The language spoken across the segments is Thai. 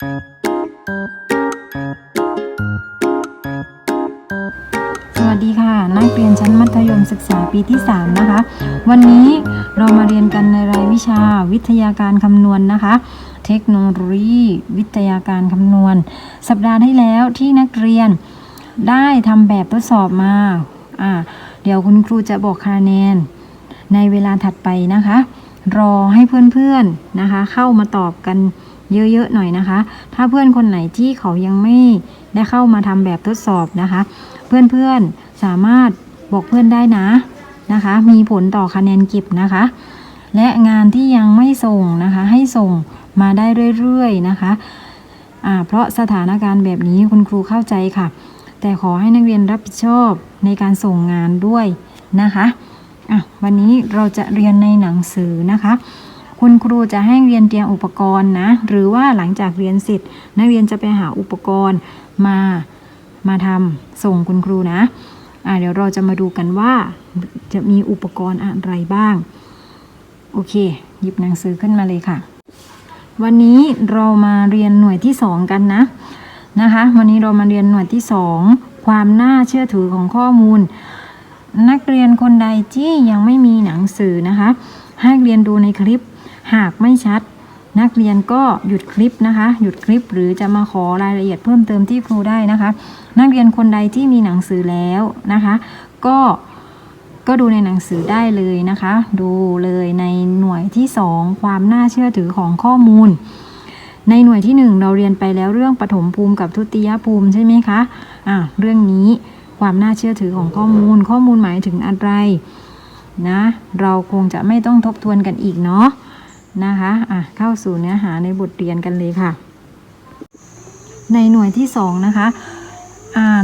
สวัสดีค่ะ นักเรียนชั้นมัธยมศึกษาปีที่ 3 นะคะ วันนี้เรามาเรียนกันในรายวิชาวิทยาการคำนวณนะคะ เทคโนโลยีวิทยาการคำนวณ สัปดาห์ที่แล้วที่นักเรียนได้ทำแบบทดสอบมาอ่าเดี๋ยวคุณครูจะบอกคะแนนในเวลาถัดไปนะคะ รอให้เพื่อนๆนะคะ เข้ามาตอบกัน เยอะๆหน่อยนะคะ ถ้าเพื่อนคนไหนที่เขายังไม่ได้เข้ามาทำแบบทดสอบนะคะ เพื่อนๆสามารถบอกเพื่อนได้นะนะคะ มีผลต่อคะแนนเก็บนะคะ และงานที่ยังไม่ส่งนะคะ ให้ส่งมาได้เรื่อยๆนะคะอ่าเพราะสถานการณ์แบบนี้คุณครูเข้าใจค่ะ แต่ขอให้นักเรียนรับผิดชอบในการส่งงานด้วยนะคะอะวันนี้เราจะเรียนในหนังสือนะคะ คุณครูจะให้เรียนเตรียมอุปกรณ์นะ หรือว่าหลังจากเรียนเสร็จนักเรียนจะไปหาอุปกรณ์มามาทำส่งคุณครูนะอะเดี๋ยวเราจะมาดูกันว่าจะมีอุปกรณ์อะไรบ้าง โอเค หยิบหนังสือขึ้นมาเลยค่ะ วันนี้เรามาเรียนหน่วยที่สองกันนะนะคะ วันนี้เรามาเรียนหน่วยที่สองความน่าเชื่อถือของข้อมูล นักเรียนคนใดที่ยังไม่มีหนังสือนะคะ ให้เรียนดูในคลิป หากไม่ชัด นักเรียนก็หยุดคลิปนะคะ หยุดคลิปหรือจะมาขอรายละเอียดเพิ่มเติมที่ครูได้นะคะ นักเรียนคนใดที่มีหนังสือแล้วนะคะ ก็ก็ดูในหนังสือได้เลยนะคะ ดูเลยในหน่วยที่ 2 ความน่าเชื่อถือของข้อมูล ในหน่วยที่ 1 เราเรียนไปแล้วเรื่องปฐมภูมิกับทุติยภูมิใช่ไหมคะอะเรื่องนี้ความน่าเชื่อถือของข้อมูล ข้อมูลหมายถึงอะไรนะ เราคงจะไม่ต้องทบทวนกันอีกเนาะ นะคะอะเข้าสู่เนื้อหาในบทเรียนกันเลยค่ะ ในหน่วยที่ 2 นะคะ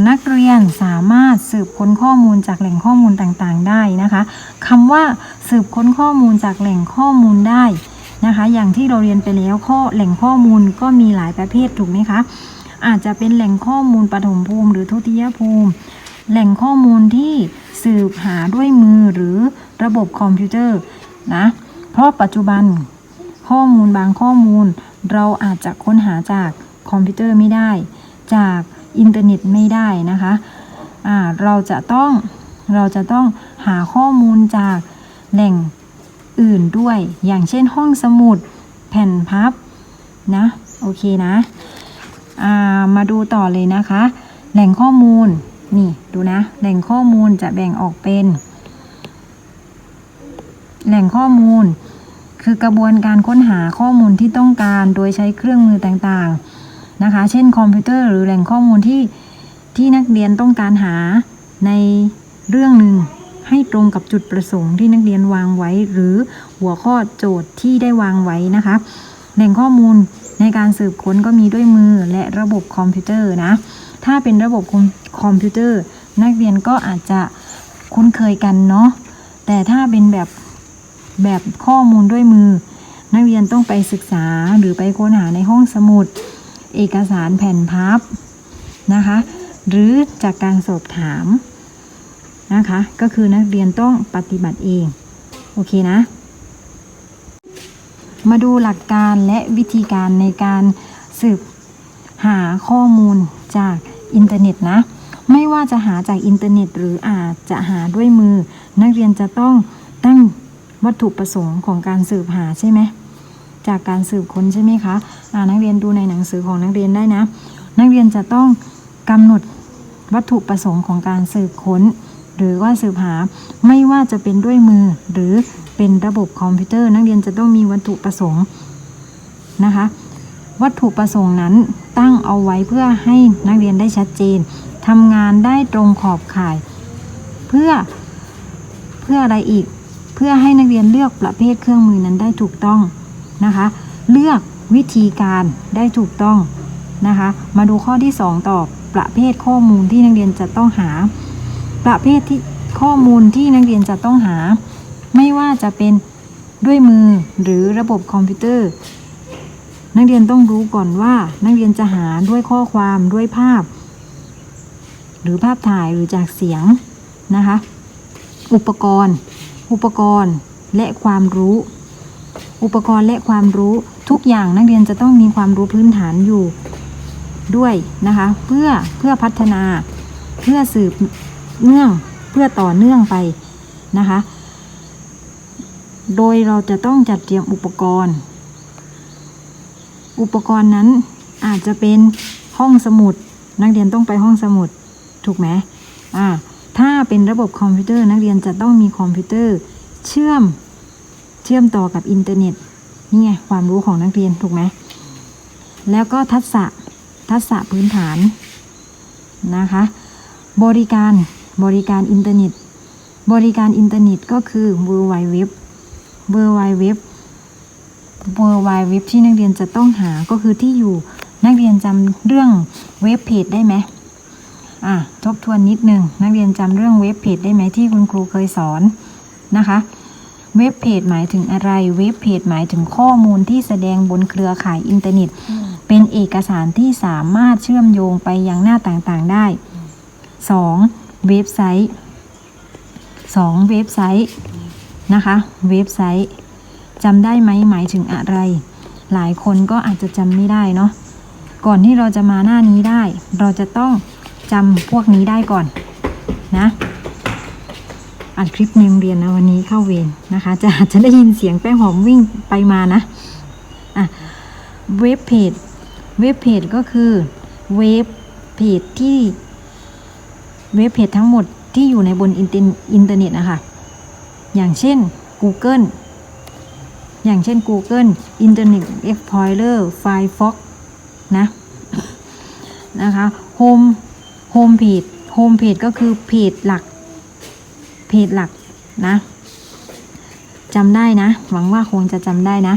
นักเรียนสามารถสืบค้นข้อมูลจากแหล่งข้อมูลต่างๆ ได้นะคะคำว่าสืบค้นข้อมูลจากแหล่งข้อมูลได้นะคะ อย่างที่เราเรียนไปแล้วข้อแหล่งข้อมูลก็มีหลายประเภทถูกไหมคะอาจจะเป็นแหล่งข้อมูลปฐมภูมิ หรือทุติยภูมิ แหล่งข้อมูลที่สืบหาด้วยมือหรือระบบคอมพิวเตอร์นะเพราะปัจจุบัน ข้อมูลบางข้อมูล เราอาจจะค้นหาจากคอมพิวเตอร์ไม่ได้ จากอินเทอร์เน็ตไม่ได้นะคะอ่าเราจะต้องเราจะต้องหาข้อมูลจากแหล่งอื่นด้วย อย่างเช่นห้องสมุด แผ่นพับนะโอเคนะอ่ามาดูต่อเลยนะคะ แหล่งข้อมูลนี่ดูนะ แหล่งข้อมูลจะแบ่งออกเป็น แหล่งข้อมูล คือกระบวนการค้นหาข้อมูลที่ต้องการ โดยใช้เครื่องมือต่างๆนะคะ เช่นคอมพิวเตอร์หรือแหล่งข้อมูลที่ที่นักเรียนต้องการหาในเรื่องหนึ่งให้ตรงกับจุดประสงค์ที่นักเรียนวางไว้ หรือหัวข้อโจทย์ที่ได้วางไว้นะคะ แหล่งข้อมูลในการสืบค้นก็มีด้วยมือและระบบคอมพิวเตอร์นะ ถ้าเป็นระบบคอมพิวเตอร์ นักเรียนก็อาจจะคุ้นเคยกันเนาะแต่ถ้าเป็นแบบ แบบข้อมูลด้วยมือ นักเรียนต้องไปศึกษาหรือไปค้นหาในห้องสมุด เอกสารแผ่นพับนะคะ หรือจากการสอบถามนะคะ ก็คือนักเรียนต้องปฏิบัติเอง โอเคนะ มาดูหลักการและวิธีการในการสืบหาข้อมูลจากอินเทอร์เน็ตนะ ไม่ว่าจะหาจากอินเทอร์เน็ต หรืออาจจะหาด้วยมือ นักเรียนจะต้องตั้ง วัตถุประสงค์ของการสืบหาใช่ไหมจากการสืบค้นใช่ไหมคะอ่านักเรียนดูในหนังสือของนักเรียนได้นะ นักเรียนจะต้องกำหนดวัตถุประสงค์ของการสืบค้น หรือว่าสืบหาไม่ว่าจะเป็นด้วยมือหรือเป็นระบบคอมพิวเตอร์ นักเรียนจะต้องมีวัตถุประสงค์นะคะ วัตถุประสงค์นั้นตั้งเอาไว้เพื่อให้นักเรียนได้ชัดเจนทำงานได้ตรงขอบข่าย เพื่อเพื่ออะไรอีก เพื่อให้นักเรียนเลือกประเภทเครื่องมือนั้นได้ถูกต้องนะคะ เลือกวิธีการได้ถูกต้องนะคะ มาดูข้อที่ 2 ต่อประเภทข้อมูลที่นักเรียนจะต้องหา ประเภทที่ข้อมูลที่นักเรียนจะต้องหา ไม่ว่าจะเป็นด้วยมือหรือระบบคอมพิวเตอร์ นักเรียนต้องรู้ก่อนว่า นักเรียนจะหาด้วยข้อความด้วยภาพ หรือภาพถ่ายหรือจากเสียงนะคะ อุปกรณ์ อุปกรณ์และความรู้ อุปกรณ์และความรู้ทุกอย่างนักเรียนจะต้องมีความรู้พื้นฐานอยู่ด้วยนะคะ เพื่อเพื่อพัฒนา เพื่อสืบเนื่องเพื่อต่อเนื่องไปนะคะ โดยเราจะต้องจัดเตรียมอุปกรณ์ อุปกรณ์นั้นอาจจะเป็นห้องสมุด นักเรียนต้องไปห้องสมุด ถูกไหมอ่า ถ้าเป็นระบบคอมพิวเตอร์นักเรียนจะต้องมีคอมพิวเตอร์ เชื่อมเชื่อมต่อกับอินเทอร์เน็ตนี่ไงความรู้ของนักเรียนถูกไหมแล้วก็ทักษะทักษะพื้นฐานนะคะ บริการบริการอินเทอร์เน็ต บริการอินเทอร์เน็ตก็คือ World Wide Web World Wide Web World Wide Web ที่นักเรียนจะต้องหาก็คือที่อยู่นักเรียนจำเรื่องเว็บเพจได้ไหม อะทบทวนนิดนึง นักเรียนจำเรื่องเว็บเพจได้ไหมที่คุณครูเคยสอนนะคะ เว็บเพจหมายถึงอะไร เว็บเพจหมายถึงข้อมูลที่แสดงบนเครือข่ายอินเทอร์เน็ต เป็นเอกสารที่สามารถเชื่อมโยงไปยังหน้าต่างๆได้ 2. เว็บไซต์ 2. เว็บไซต์นะคะ เว็บไซต์จำได้ไหมหมายถึงอะไร หลายคนก็อาจจะจำไม่ได้เนาะก่อนที่เราจะมาหน้านี้ได้ เราจะต้อง จำพวกนี้ได้ก่อนนะอัดคลิปในโรงเรียนนะวันนี้เข้าเวรนะคะ จะอาจจะได้ยินเสียงแป้งหอมวิ่งไปมานะอะเว็บเพจเว็บเพจก็คือเว็บเพจที่เว็บเพจทั้งหมดที่อยู่ในบนอินเทอร์อินเทอร์เน็ตนะคะอย่างเช่น Google อย่างเช่น Google Internet Explorer Firefox นะนะคะ Home Home Page Home Page ก็คือเพจหลัก เพจหลักนะจำได้นะ หวังว่าคงจะจำได้นะ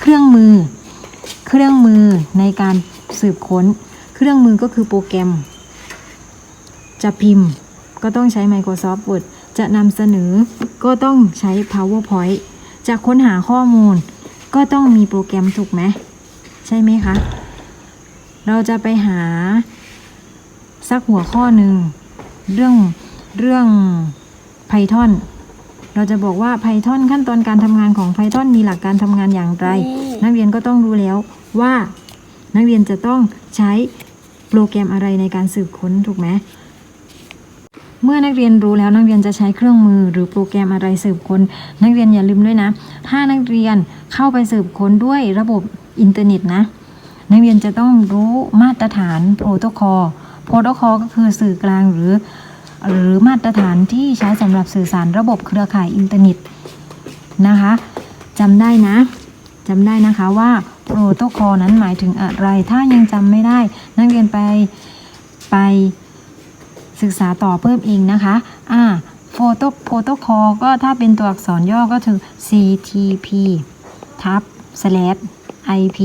เครื่องมือ เครื่องมือในการสืบค้น เครื่องมือก็คือโปรแกรม จะพิมพ์ก็ต้องใช้ Microsoft Word จะนำเสนอก็ต้องใช้ PowerPoint จะค้นหาข้อมูล ก็ต้องมีโปรแกรมถูกไหม ใช่ไหมคะ เราจะไปหา สักหัวข้อหนึ่งเรื่องเรื่อง Python เราจะบอกว่า Python ขั้นตอนการทำงานของ Python มีหลักการทำงานอย่างไร นักเรียนก็ต้องรู้แล้วว่า นักเรียนจะต้องใช้โปรแกรมอะไรในการสืบค้นถูกไหมเมื่อนักเรียนรู้แล้วนักเรียนจะใช้เครื่องมือหรือโปรแกรมอะไรสืบค้น นักเรียนอย่าลืมด้วยนะ ถ้านักเรียนเข้าไปสืบค้นด้วยระบบอินเทอร์เน็ตนะ นักเรียนจะต้องรู้มาตรฐานโปรโตคอล โปรโตคอลก็คือสื่อกลางหรือ หรือมาตรฐานที่ใช้สำหรับสื่อสารระบบเครือข่ายอินเทอร์เน็ตนะคะจำได้นะจำได้นะคะว่าโปรโตคอลนั้นหมายถึงอะไร ถ้ายังจำไม่ได้ นักเรียนไปไปศึกษาต่อเพิ่มเองนะคะอ่าโฟโตโปรโตคอลก็ถ้าเป็นตัวอักษรย่อก็คือ CTP ทับ slash IP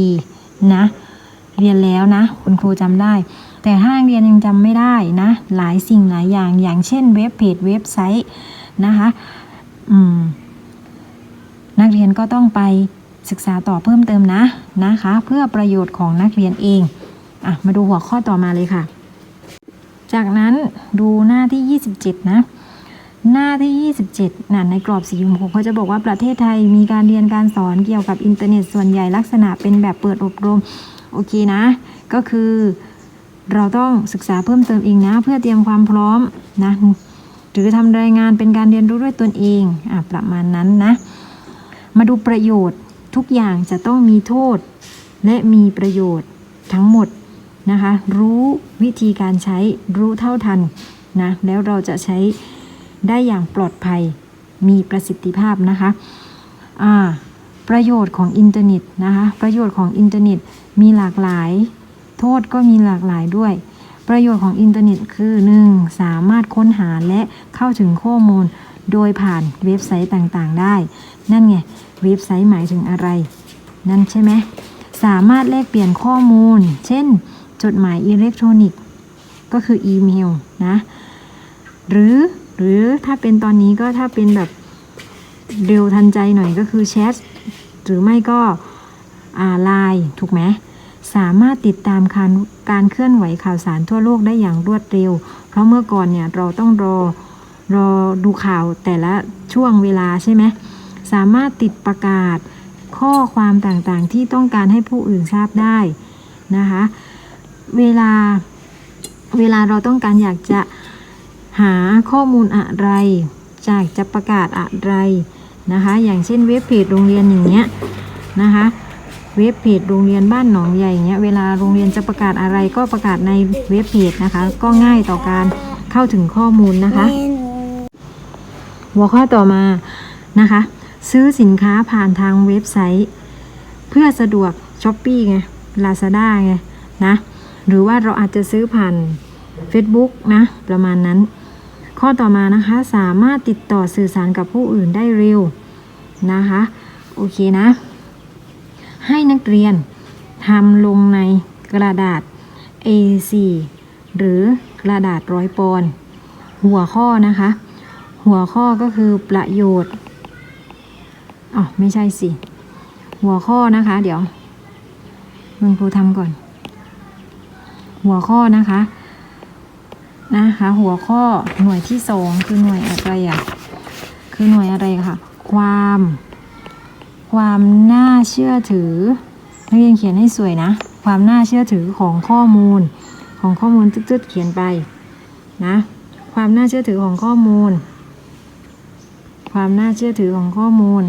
นะ เรียนแล้วนะ คุณครูจำได้แต่ถ้านักเรียนยังจำไม่ได้นะ หลายสิ่งหลายอย่างอย่างเช่นเว็บเพจเว็บไซต์นะคะอืมนักเรียนก็ต้องไปศึกษาต่อเพิ่มเติมนะนะคะ เพื่อประโยชน์ของนักเรียนเองอะมาดูหัวข้อต่อมาเลยค่ะ จากนั้นดูหน้าที่ 27 นะหน้าที่ 27นั่นในกรอบสีชมพูเขาจะบอกว่าประเทศไทยมีการเรียนการสอนเกี่ยวกับอินเทอร์เน็ตส่วนใหญ่ลักษณะเป็นแบบเปิดอบรม โอเคนะ ก็คือ เราต้องศึกษาเพิ่มเติมเองนะ เพื่อเตรียมความพร้อมนะหรือทำรายงานเป็นการเรียนรู้ด้วยตนเองอะประมาณนั้นนะ มาดูประโยชน์ทุกอย่างจะต้องมีโทษ และมีประโยชน์ทั้งหมดนะคะ รู้วิธีการใช้รู้เท่าทันนะแล้วเราจะใช้ได้อย่างปลอดภัยมีประสิทธิภาพนะคะอ่าประโยชน์ของอินเทอร์เน็ตนะคะ ประโยชน์ของอินเทอร์เน็ตมีหลากหลาย โทษก็มีหลากหลายด้วย ประโยชน์ของอินเทอร์เน็ตคือ 1. สามารถค้นหาและเข้าถึงข้อมูล โดยผ่านเว็บไซต์ต่างๆ ได้ นั่นไง เว็บไซต์หมายถึงอะไร นั่นใช่ไหม สามารถแลกเปลี่ยนข้อมูล เช่น จดหมายอิเล็กทรอนิกส์ ก็คืออีเมลนะ หรือหรือถ้าเป็นตอนนี้ก็ถ้าเป็นแบบเร็วทันใจหน่อยก็คือแชทหรือไม่ก็ไลน์ถูกไหม สามารถติดตามการการเคลื่อนไหวข่าวสารทั่วโลกได้อย่างรวดเร็ว เพราะเมื่อก่อนเนี่ยเราต้องรอรอดูข่าวแต่ละช่วงเวลาใช่ไหมสามารถติดประกาศข้อความต่างๆ ที่ต้องการให้ผู้อื่นทราบได้นะคะเวลาเวลาเราต้องการอยากจะหาข้อมูลอะไรจากจะประกาศอะไรนะคะ อย่างเช่นเว็บเพจโรงเรียนอย่างเงี้ยนะคะ เว็บเพจโรงเรียนบ้านหนองใหญ่เงี้ยเวลาโรงเรียนจะประกาศอะไรก็ประกาศในเว็บเพจนะคะ ก็ง่ายต่อการเข้าถึงข้อมูลนะคะ หัวข้อต่อมานะคะ ซื้อสินค้าผ่านทางเว็บไซต์ เพื่อสะดวกช้อปปี้ไง Lazada ไงนะหรือว่าเราอาจจะซื้อผ่าน Facebook นะ ประมาณนั้น ข้อต่อมานะคะ สามารถติดต่อสื่อสารกับผู้อื่นได้เร็วนะคะ โอเคนะ ให้นักเรียนทำลงในกระดาษ A4 หรือกระดาษร้อยปอนด์หัวข้อนะคะ หัวข้อก็คือประโยชน์อ๋อไม่ใช่สิ หัวข้อนะคะ เดี๋ยวมึงครูทำก่อน หัวข้อนะคะนะคะ หัวข้อหน่วยที่สองคือหน่วยอะไรอะ คือหน่วยอะไรคะความ ความน่าเชื่อถือนักเรียนเขียนให้สวยนะ ความน่าเชื่อถือของข้อมูล ของข้อมูลตึ๊ดๆเขียนไปนะ ความน่าเชื่อถือของข้อมูล ความน่าเชื่อถือของข้อมูล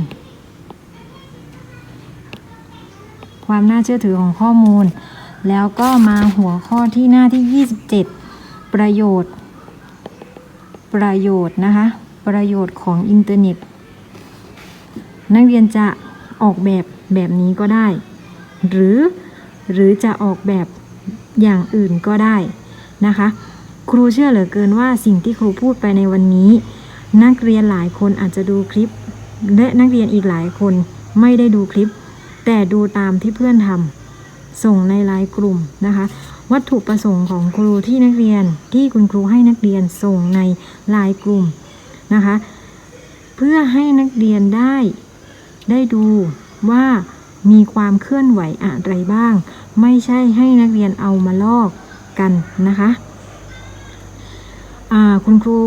ความน่าเชื่อถือของข้อมูล แล้วก็มาหัวข้อที่หน้าที่ 27 ประโยชน์ ประโยชน์นะคะ ประโยชน์ของอินเทอร์เน็ต นักเรียนจะ ออกแบบแบบนี้ก็ได้ หรือหรือจะออกแบบอย่างอื่นก็ได้นะคะ ครูเชื่อเหลือเกินว่าสิ่งที่ครูพูดไปในวันนี้ นักเรียนหลายคนอาจจะดูคลิป และนักเรียนอีกหลายคนไม่ได้ดูคลิป แต่ดูตามที่เพื่อนทำส่งในไลน์กลุ่มนะคะ วัตถุประสงค์ของครูที่นักเรียนที่คุณครูให้นักเรียนส่งในไลน์กลุ่มนะคะ เพื่อให้นักเรียนได้ ได้ดูว่ามีความเคลื่อนไหวอะไรบ้าง ไม่ใช่ให้นักเรียนเอามาลอกกันนะคะคุณครู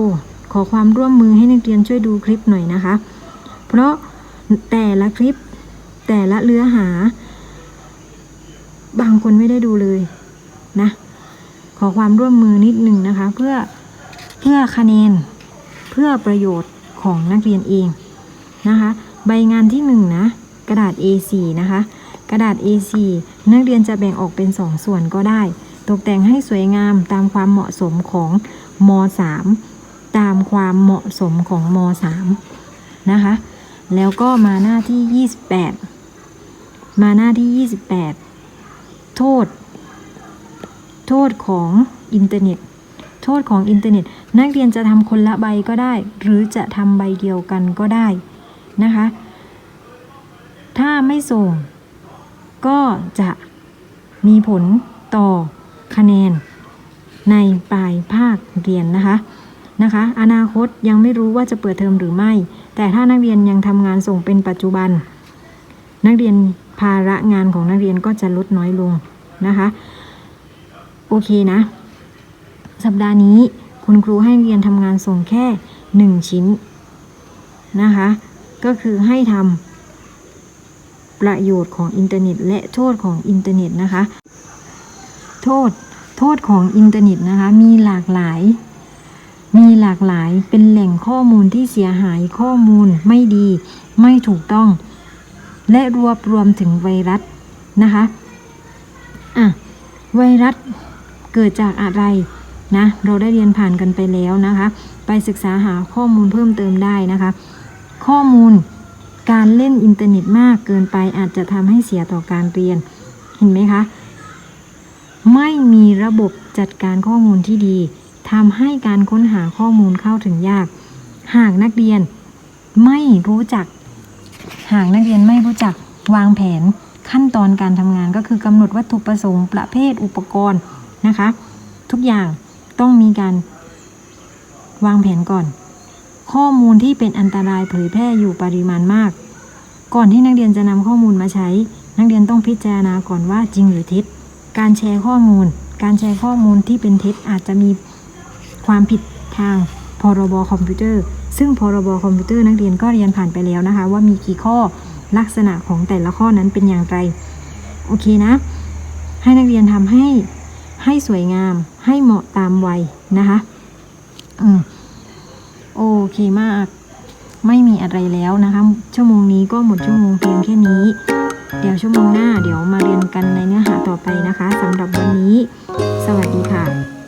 ขอความร่วมมือให้นักเรียนช่วยดูคลิปหน่อยนะคะ เพราะแต่ละคลิปแต่ละเนื้อหา บางคนไม่ได้ดูเลยนะ ขอความร่วมมือนิดหนึ่งนะคะ เพื่อเพื่อคะแนนเพื่อประโยชน์ของนักเรียนเองนะคะ ใบงานที่1นงนะกระดาษ A4 นะคะ กระดาษ A4 นักเรียนจะแบ่งออกเป็น 2 ส่วนก็ได้ ตกแต่งให้สวยงามตามความเหมาะสมของม .3 ตามความเหมาะสมของม .3 นะคะ แล้วก็มาหน้าที่ 28 มาหน้าที่ 28 โทษ โทษของอินเทอร์เน็ต โทษของอินเทอร์เน็ต นักเรียนจะทำคนละใบก็ได้ หรือจะทำใบเดียวกันก็ได้ นะคะ ถ้าไม่ส่ง ก็จะมีผลต่อคะแนนในปลายภาคเรียนนะคะนะคะ อนาคตยังไม่รู้ว่าจะเปิดเทอมหรือไม่ แต่ถ้านักเรียนยังทำงานส่งเป็นปัจจุบัน นักเรียนภาระงานของนักเรียนก็จะลดน้อยลงนะคะ โอเคนะ สัปดาห์นี้คุณครูให้เรียนทำงานส่งแค่ 1 ชิ้นนะคะ ก็คือให้ทำประโยชน์ของอินเทอร์เน็ต และโทษของอินเทอร์เน็ตนะคะ โทษโทษของอินเทอร์เน็ตนะคะ มีหลากหลาย มีหลากหลายเป็นแหล่งข้อมูลที่เสียหายข้อมูลไม่ดี ไม่ถูกต้อง และรวบรวมถึงไวรัสนะคะอะไวรัสเกิดจากอะไรนะ เราได้เรียนผ่านกันไปแล้วนะคะ ไปศึกษาหาข้อมูลเพิ่มเติมได้นะคะ ข้อมูลการเล่นอินเทอร์เน็ตมากเกินไปอาจจะทำให้เสียต่อการเรียน เห็นไหมคะ ไม่มีระบบจัดการข้อมูลที่ดีทำให้การค้นหาข้อมูลเข้าถึงยาก หากนักเรียนไม่รู้จัก หากนักเรียนไม่รู้จักวางแผนขั้นตอนการทำงานก็คือกำหนดวัตถุประสงค์ประเภทอุปกรณ์นะคะ ทุกอย่างต้องมีการวางแผนก่อน ข้อมูลที่เป็นอันตรายเผยแพร่อยู่ปริมาณมาก ก่อนที่นักเรียนจะนำข้อมูลมาใช้ นักเรียนต้องพิจารณาก่อนว่าจริงหรือเท็จ การแชร์ข้อมูล การแชร์ข้อมูลที่เป็นเท็จอาจจะมีความผิดทางพรบคอมพิวเตอร์ ซึ่งพรบคอมพิวเตอร์นักเรียนก็เรียนผ่านไปแล้วนะคะ ว่ามีกี่ข้อลักษณะของแต่ละข้อนั้นเป็นอย่างไร โอเคนะ ให้นักเรียนทำให้ให้สวยงาม ให้เหมาะตามวัยนะคะ อืม โอเคมาก ไม่มีอะไรแล้วนะคะ ชั่วโมงนี้ก็หมดชั่วโมงเพียงแค่นี้ เดี๋ยวชั่วโมงหน้าเดี๋ยวมาเรียนกันในเนื้อหาต่อไปนะคะสำหรับวันนี้ สวัสดีค่ะ